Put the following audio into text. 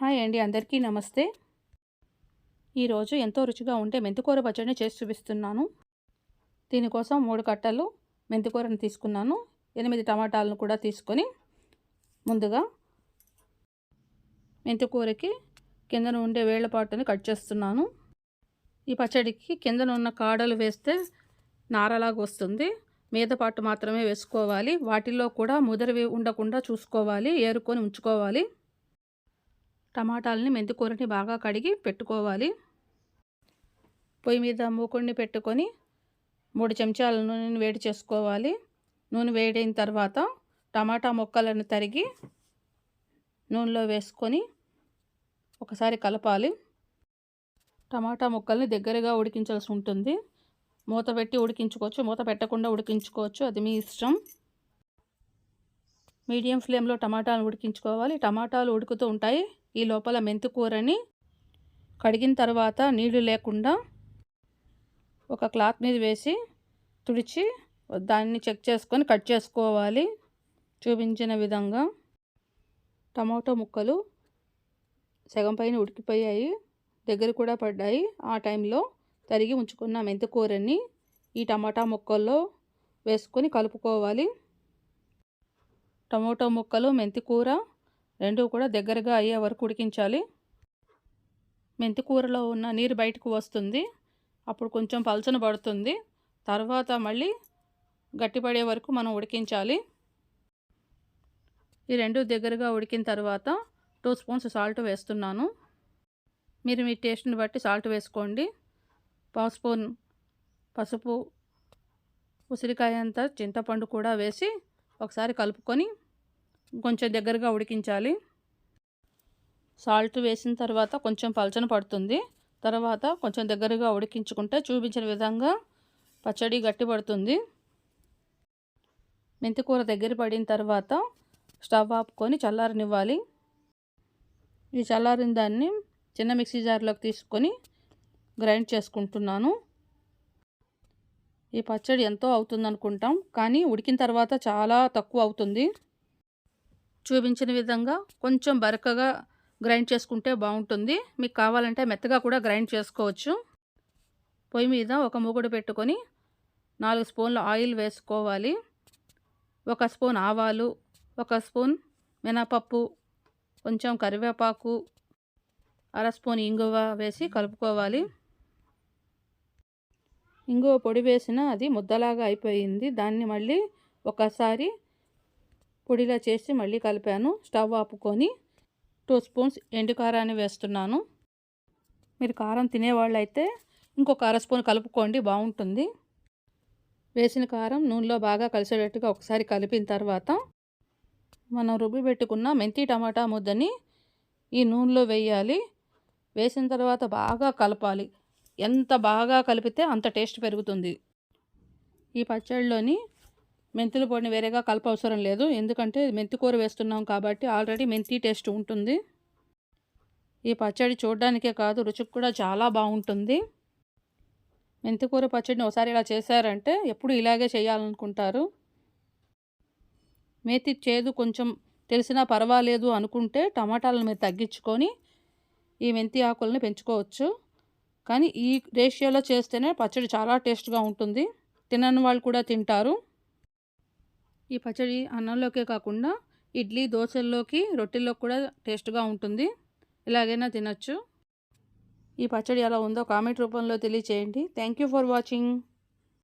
Hi అండి అందరికీ నమస్తే. ఈరోజు ఎంతో రుచిగా ఉంటే మెంతికూర పచ్చడిని చేసి చూపిస్తున్నాను. దీనికోసం మూడు కట్టలు మెంతికూరని తీసుకున్నాను. ఎనిమిది టమాటాలను కూడా తీసుకొని ముందుగా మెంతికూరకి కిందన ఉండే వేళ్ళపాటుని కట్ చేస్తున్నాను. ఈ పచ్చడికి కిందన ఉన్న కాడలు వేస్తే నారలాగా వస్తుంది. మీద పాటు మాత్రమే వేసుకోవాలి. వాటిల్లో కూడా ముదరవి ఉండకుండా చూసుకోవాలి ఏరుకొని ఉంచుకోవాలి. టమాటాలని మెంతికూరని బాగా కడిగి పెట్టుకోవాలి. పొయ్యి మీద మూకుడిని పెట్టుకొని మూడు చెంచాల నూనెని వేడి చేసుకోవాలి. నూనె వేడైన తర్వాత టమాటా ముక్కలను తరిగి నూనెలో వేసుకొని ఒకసారి కలపాలి. టమాటా ముక్కల్ని దగ్గరగా ఉడికించాల్సి ఉంటుంది. మూత పెట్టి ఉడికించుకోవచ్చు మూత పెట్టకుండా ఉడికించుకోవచ్చు. అది మీ ఇష్టం. మీడియం ఫ్లేమ్లో టమాటాలు ఉడికించుకోవాలి. టమాటాలు ఉడుకుతూ ఉంటాయి. ఈ లోపల మెంతికూరని కడిగిన తర్వాత నీళ్ళు లేకుండా ఒక క్లాత్ మీద వేసి తుడిచి దాన్ని చెక్ చేసుకొని కట్ చేసుకోవాలి. చూపించిన విధంగా టమాటో ముక్కలు సగం పైన ఉడికిపోయాయి. దగ్గర కూడా పడ్డాయి. ఆ టైంలో తరిగి ఉంచుకున్న మెంతికూరని ఈ టమాటా ముక్కల్లో వేసుకొని కలుపుకోవాలి. టమాటో ముక్కలు మెంతికూర రెండు కూడా దగ్గరగా అయ్యే వరకు ఉడికించాలి. మెంతికూరలో ఉన్న నీరు బయటకు వస్తుంది. అప్పుడు కొంచెం పలచన పడుతుంది. తర్వాత మళ్ళీ గట్టిపడే వరకు మనం ఉడికించాలి. ఈ రెండు దగ్గరగా ఉడికిన తర్వాత టూ స్పూన్స్ సాల్ట్ వేస్తున్నాను. మీరు మీ టేస్ట్ని బట్టి సాల్ట్ వేసుకోండి. పావు స్పూన్ పసుపు ఉసిరికాయ అంతా చింతపండు కూడా వేసి ఒకసారి కలుపుకొని కొంచెం దగ్గరగా ఉడికించాలి. సాల్ట్ వేసిన తర్వాత కొంచెం పలచన పడుతుంది. తర్వాత కొంచెం దగ్గరగా ఉడికించుకుంటే చూపించిన విధంగా పచ్చడి గట్టి పడుతుంది. మెంతికూర దగ్గర పడిన తర్వాత స్టవ్ ఆపుకొని చల్లారనివ్వాలి. ఈ చల్లారిన దాన్ని చిన్న మిక్సీ జార్లోకి తీసుకొని గ్రైండ్ చేసుకుంటున్నాను. ఈ పచ్చడి ఎంతో అవుతుంది అనుకుంటాం కానీ ఉడికిన తర్వాత చాలా తక్కువ అవుతుంది. చూపించిన విధంగా కొంచెం బరకగా గ్రైండ్ చేసుకుంటే బాగుంటుంది. మీకు కావాలంటే మెత్తగా కూడా గ్రైండ్ చేసుకోవచ్చు. పొయ్యి మీద ఒక మూగుడు పెట్టుకొని నాలుగు స్పూన్ల ఆయిల్ వేసుకోవాలి. ఒక స్పూన్ ఆవాలు ఒక స్పూన్ మినపప్పు కొంచెం కరివేపాకు అర స్పూన్ ఇంగువ వేసి కలుపుకోవాలి. ఇంగువ పొడి వేసిన అది ముద్దలాగా అయిపోయింది. దాన్ని మళ్ళీ ఒకసారి పొడిలా చేసి మళ్ళీ కలిపాను. స్టవ్ ఆపుకొని టూ స్పూన్స్ ఎండు కారాన్ని వేస్తున్నాను. మీరు కారం తినేవాళ్ళు అయితే ఇంకొక అర స్పూన్ కలుపుకోండి బాగుంటుంది. వేసిన కారం నూనెలో బాగా కలిసేటట్టుగా ఒకసారి కలిపిన తర్వాత మనం రుబ్బి పెట్టుకున్న మెంతి టమాటా ముద్దని ఈ నూనెలో వేయాలి. వేసిన తర్వాత బాగా కలపాలి. ఎంత బాగా కలిపితే అంత టేస్ట్ పెరుగుతుంది. ఈ పచ్చడిలోని మెంతుల పొడిని వేరేగా కలపవసరం లేదు. ఎందుకంటే మెంతి కూర వేస్తున్నాం కాబట్టి ఆల్రెడీ మెంతి టేస్ట్ ఉంటుంది. ఈ పచ్చడి చూడడానికే కాదు రుచికి కూడా చాలా బాగుంటుంది. మెంతికూర పచ్చడిని ఒకసారి ఇలా చేశారంటే ఎప్పుడు ఇలాగే చేయాలనుకుంటారు. మేతి చేదు కొంచెం తెలిసినా పర్వాలేదు అనుకుంటే టమాటాలను మీరు తగ్గించుకొని ఈ మెంతి ఆకుల్ని పెంచుకోవచ్చు. కానీ ఈ రేషియోలో చేస్తేనే పచ్చడి చాలా టేస్ట్గా ఉంటుంది. తినని వాళ్ళు కూడా తింటారు. ఈ పచ్చడి అన్నంలోకే కాకుండా ఇడ్లీ దోశల్లోకి రొట్టెల్లో కూడా టేస్ట్గా ఉంటుంది. ఎలాగైనా తినచ్చు. ఈ పచ్చడి ఎలా ఉందో కామెంట్ రూపంలో తెలియచేయండి. Thank you for watching.